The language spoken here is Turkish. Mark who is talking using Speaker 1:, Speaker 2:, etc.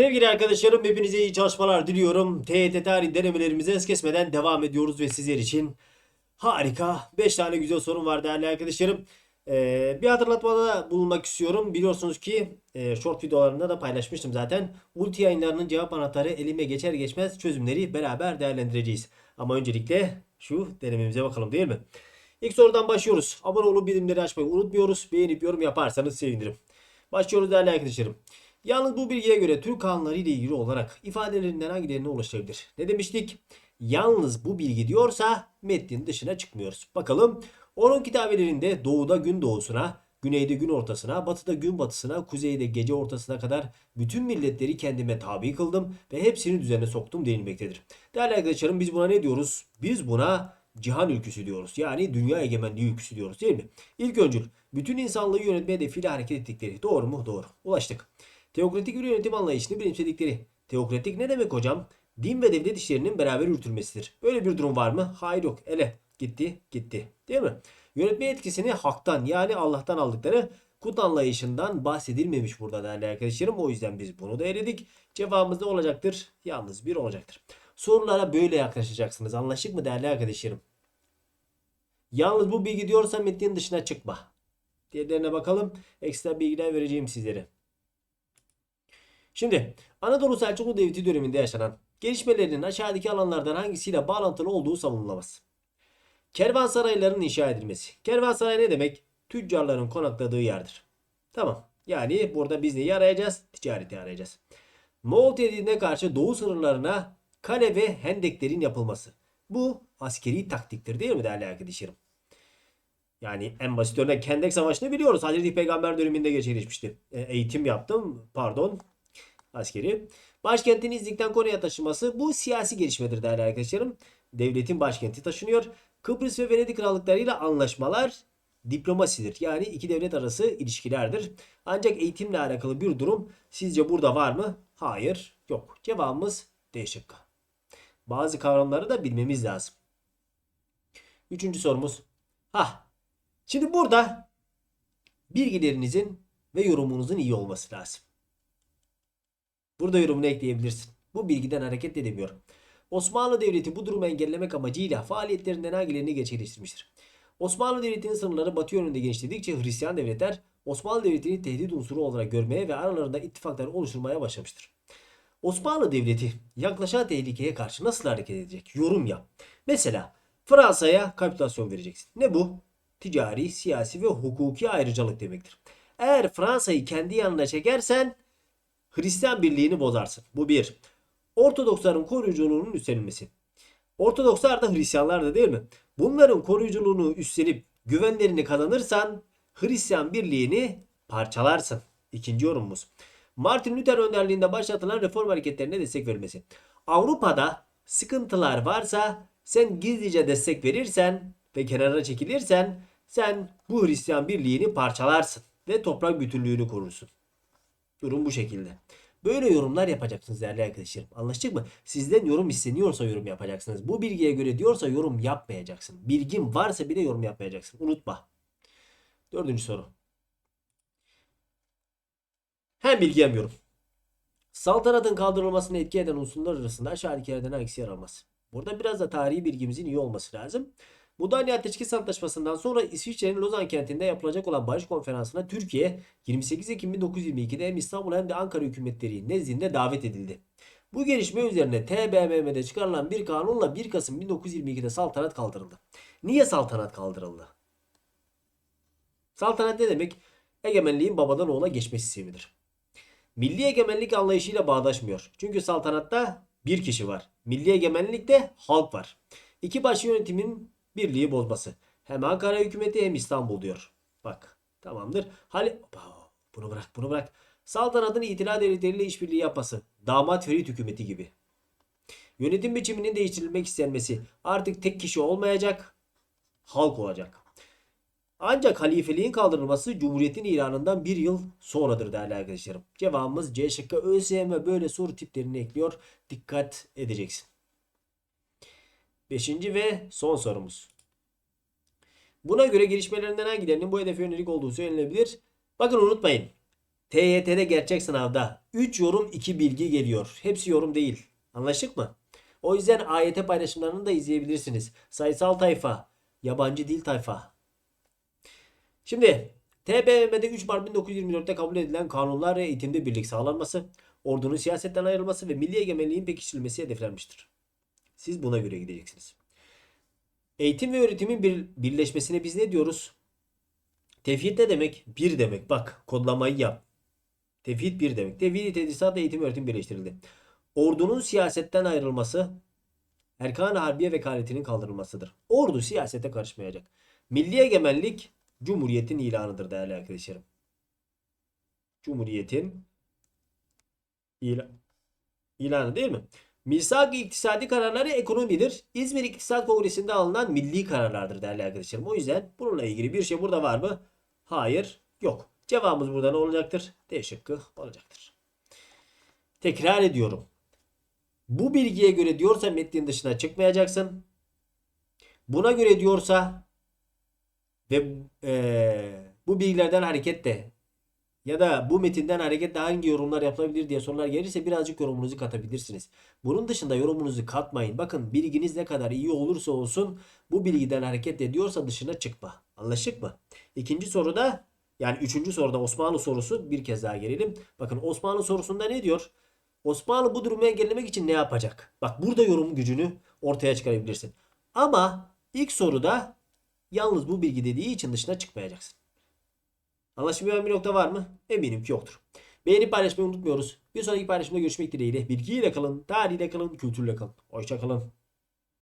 Speaker 1: Sevgili arkadaşlarım hepinize iyi çalışmalar diliyorum. TYT tarih denemelerimize es kesmeden devam ediyoruz ve sizler için harika 5 tane güzel sorun var değerli arkadaşlarım. Ee, bir hatırlatmada bulunmak istiyorum. Biliyorsunuz ki e, short videolarında da paylaşmıştım zaten. Ulti yayınlarının cevap anahtarı elime geçer geçmez çözümleri beraber değerlendireceğiz. Ama öncelikle şu denememize bakalım değil mi? İlk sorudan başlıyoruz. Abone olup bildirimleri açmayı unutmuyoruz. Beğenip yorum yaparsanız sevinirim. Başlıyoruz değerli arkadaşlarım. Yalnız bu bilgiye göre Türk kanunları ile ilgili olarak ifadelerinden hangilerine ulaşılabilir? Ne demiştik? Yalnız bu bilgi diyorsa metnin dışına çıkmıyoruz. Bakalım onun kitabelerinde doğuda gün doğusuna, güneyde gün ortasına, batıda gün batısına, kuzeyde gece ortasına kadar bütün milletleri kendime tabi kıldım ve hepsini düzene soktum denilmektedir. Değerli arkadaşlarım biz buna ne diyoruz? Biz buna cihan ülküsü diyoruz. Yani dünya egemenliği ülküsü diyoruz değil mi? İlk öncül bütün insanlığı yönetme hedefiyle hareket ettikleri. Doğru mu? Doğru. Ulaştık. Teokratik bir yönetim anlayışını benimsedikleri. Teokratik ne demek hocam? Din ve devlet işlerinin beraber yürütülmesidir. Böyle bir durum var mı? Hayır yok. Ele. Gitti. Gitti. Değil mi? Yönetme etkisini haktan yani Allah'tan aldıkları kut anlayışından bahsedilmemiş burada değerli arkadaşlarım. O yüzden biz bunu da eledik. Cevabımız ne olacaktır? Yalnız bir olacaktır. Sorulara böyle yaklaşacaksınız. Anlaştık mı değerli arkadaşlarım? Yalnız bu bilgi diyorsa metnin dışına çıkma. Diğerlerine bakalım. Ekstra bilgiler vereceğim sizlere. Şimdi Anadolu Selçuklu Devleti döneminde yaşanan gelişmelerinin aşağıdaki alanlardan hangisiyle bağlantılı olduğu savunulamaz. Kervansarayların inşa edilmesi. Kervansaray ne demek? Tüccarların konakladığı yerdir. Tamam. Yani burada biz neyi arayacağız? Ticareti arayacağız. Moğol tehdidine karşı doğu sınırlarına kale ve hendeklerin yapılması. Bu askeri taktiktir değil mi değerli arkadaşlarım? Yani en basit örnek Hendek Savaşı'nı biliyoruz. Hazreti Peygamber döneminde gerçekleşmişti. E, eğitim yaptım. Pardon. Askeri. Başkentin İznik'ten Konya'ya taşınması bu siyasi gelişmedir değerli arkadaşlarım. Devletin başkenti taşınıyor. Kıbrıs ve Venedik krallıklarıyla anlaşmalar diplomasidir. Yani iki devlet arası ilişkilerdir. Ancak eğitimle alakalı bir durum sizce burada var mı? Hayır, yok. Cevabımız D şıkkı. Bazı kavramları da bilmemiz lazım. Üçüncü sorumuz. Ha. Şimdi burada bilgilerinizin ve yorumunuzun iyi olması lazım. Burada yorumunu ekleyebilirsin. Bu bilgiden hareket edemiyorum. Osmanlı Devleti bu durumu engellemek amacıyla faaliyetlerinden hangilerini gerçekleştirmiştir? Osmanlı Devleti'nin sınırları batı yönünde genişledikçe Hristiyan devletler Osmanlı Devleti'ni tehdit unsuru olarak görmeye ve aralarında ittifaklar oluşturmaya başlamıştır. Osmanlı Devleti yaklaşan tehlikeye karşı nasıl hareket edecek? Yorum yap. Mesela Fransa'ya kapitülasyon vereceksin. Ne bu? Ticari, siyasi ve hukuki ayrıcalık demektir. Eğer Fransa'yı kendi yanına çekersen Hristiyan birliğini bozarsın. Bu bir. Ortodoksların koruyuculuğunun üstlenilmesi. Ortodokslar da Hristiyanlar da değil mi? Bunların koruyuculuğunu üstlenip güvenlerini kazanırsan Hristiyan birliğini parçalarsın. İkinci yorumumuz. Martin Luther önderliğinde başlatılan reform hareketlerine destek verilmesi. Avrupa'da sıkıntılar varsa sen gizlice destek verirsen ve kenara çekilirsen sen bu Hristiyan birliğini parçalarsın ve toprak bütünlüğünü korursun. Durum bu şekilde. Böyle yorumlar yapacaksınız değerli arkadaşlarım. Anlaştık mı? Sizden yorum isteniyorsa yorum yapacaksınız. Bu bilgiye göre diyorsa yorum yapmayacaksın. Bilgin varsa bile yorum yapmayacaksın. Unutma. Dördüncü soru. Hem bilgi hem yorum. Saltanatın kaldırılmasına etki eden unsurlar arasında aşağıdakilerden hangisi yer almaz? Burada biraz da tarihi bilgimizin iyi olması lazım. Mudanya Ateşkes Antlaşması'ndan sonra İsviçre'nin Lozan kentinde yapılacak olan barış konferansına Türkiye 28 Ekim 1922'de hem İstanbul hem de Ankara hükümetleri nezdinde davet edildi. Bu gelişme üzerine TBMM'de çıkarılan bir kanunla 1 Kasım 1922'de saltanat kaldırıldı. Niye saltanat kaldırıldı? Saltanat ne demek? Egemenliğin babadan oğula geçme sistemidir. Milli egemenlik anlayışıyla bağdaşmıyor. Çünkü saltanatta bir kişi var. Milli egemenlikte halk var. İki baş yönetimin birliği bozması. Hem Ankara hükümeti hem İstanbul diyor. Bak tamamdır. Hali bunu bırak bunu bırak. Saltanatın itila devletleriyle işbirliği yapması. Damat Ferit hükümeti gibi. Yönetim biçiminin değiştirilmek istenmesi. Artık tek kişi olmayacak. Halk olacak. Ancak halifeliğin kaldırılması Cumhuriyet'in ilanından bir yıl sonradır değerli arkadaşlarım. Cevabımız C şıkkı ÖSYM böyle soru tiplerini ekliyor. Dikkat edeceksin. Beşinci ve son sorumuz. Buna göre gelişmelerinden hangilerinin bu hedefe yönelik olduğu söylenebilir. Bakın unutmayın. TYT'de gerçek sınavda 3 yorum 2 bilgi geliyor. Hepsi yorum değil. Anlaştık mı? O yüzden AYT paylaşımlarını da izleyebilirsiniz. Sayısal tayfa, yabancı dil tayfa. Şimdi TBMM'de 3 Mart 1924'te kabul edilen kanunlar ve eğitimde birlik sağlanması, ordunun siyasetten ayrılması ve milli egemenliğin pekiştirilmesi hedeflenmiştir. Siz buna göre gideceksiniz. Eğitim ve öğretimin bir, birleşmesine biz ne diyoruz? Tevhid ne demek? Bir demek. Bak kodlamayı yap. Tevhid bir demek. Tevhid tedrisat eğitim öğretim birleştirildi. Ordunun siyasetten ayrılması Erkan-ı Harbiye vekaletinin kaldırılmasıdır. Ordu siyasete karışmayacak. Milli egemenlik Cumhuriyetin ilanıdır değerli arkadaşlarım. Cumhuriyetin ila- ilanı değil mi? Misak iktisadi kararları ekonomidir. İzmir İktisat Kongresi'nde alınan milli kararlardır değerli arkadaşlarım. O yüzden bununla ilgili bir şey burada var mı? Hayır, yok. Cevabımız burada ne olacaktır? D şıkkı olacaktır. Tekrar ediyorum. Bu bilgiye göre diyorsa metnin dışına çıkmayacaksın. Buna göre diyorsa ve eee, bu bilgilerden hareketle ya da bu metinden hareketle hangi yorumlar yapılabilir diye sorular gelirse birazcık yorumunuzu katabilirsiniz. Bunun dışında yorumunuzu katmayın. Bakın bilginiz ne kadar iyi olursa olsun bu bilgiden hareketle diyorsa dışına çıkma. Anlaştık mı? İkinci soruda yani üçüncü soruda Osmanlı sorusu bir kez daha gelelim. Bakın Osmanlı sorusunda ne diyor? Osmanlı bu durumu engellemek için ne yapacak? Bak burada yorum gücünü ortaya çıkarabilirsin. Ama ilk soruda yalnız bu bilgi dediği için dışına çıkmayacaksın. Anlaşılmayan bir nokta var mı? Eminim ki yoktur. Beğenip paylaşmayı unutmuyoruz. Bir sonraki paylaşımda görüşmek dileğiyle. Bilgiyle kalın, tarihiyle kalın, kültürle kalın. Hoşça kalın.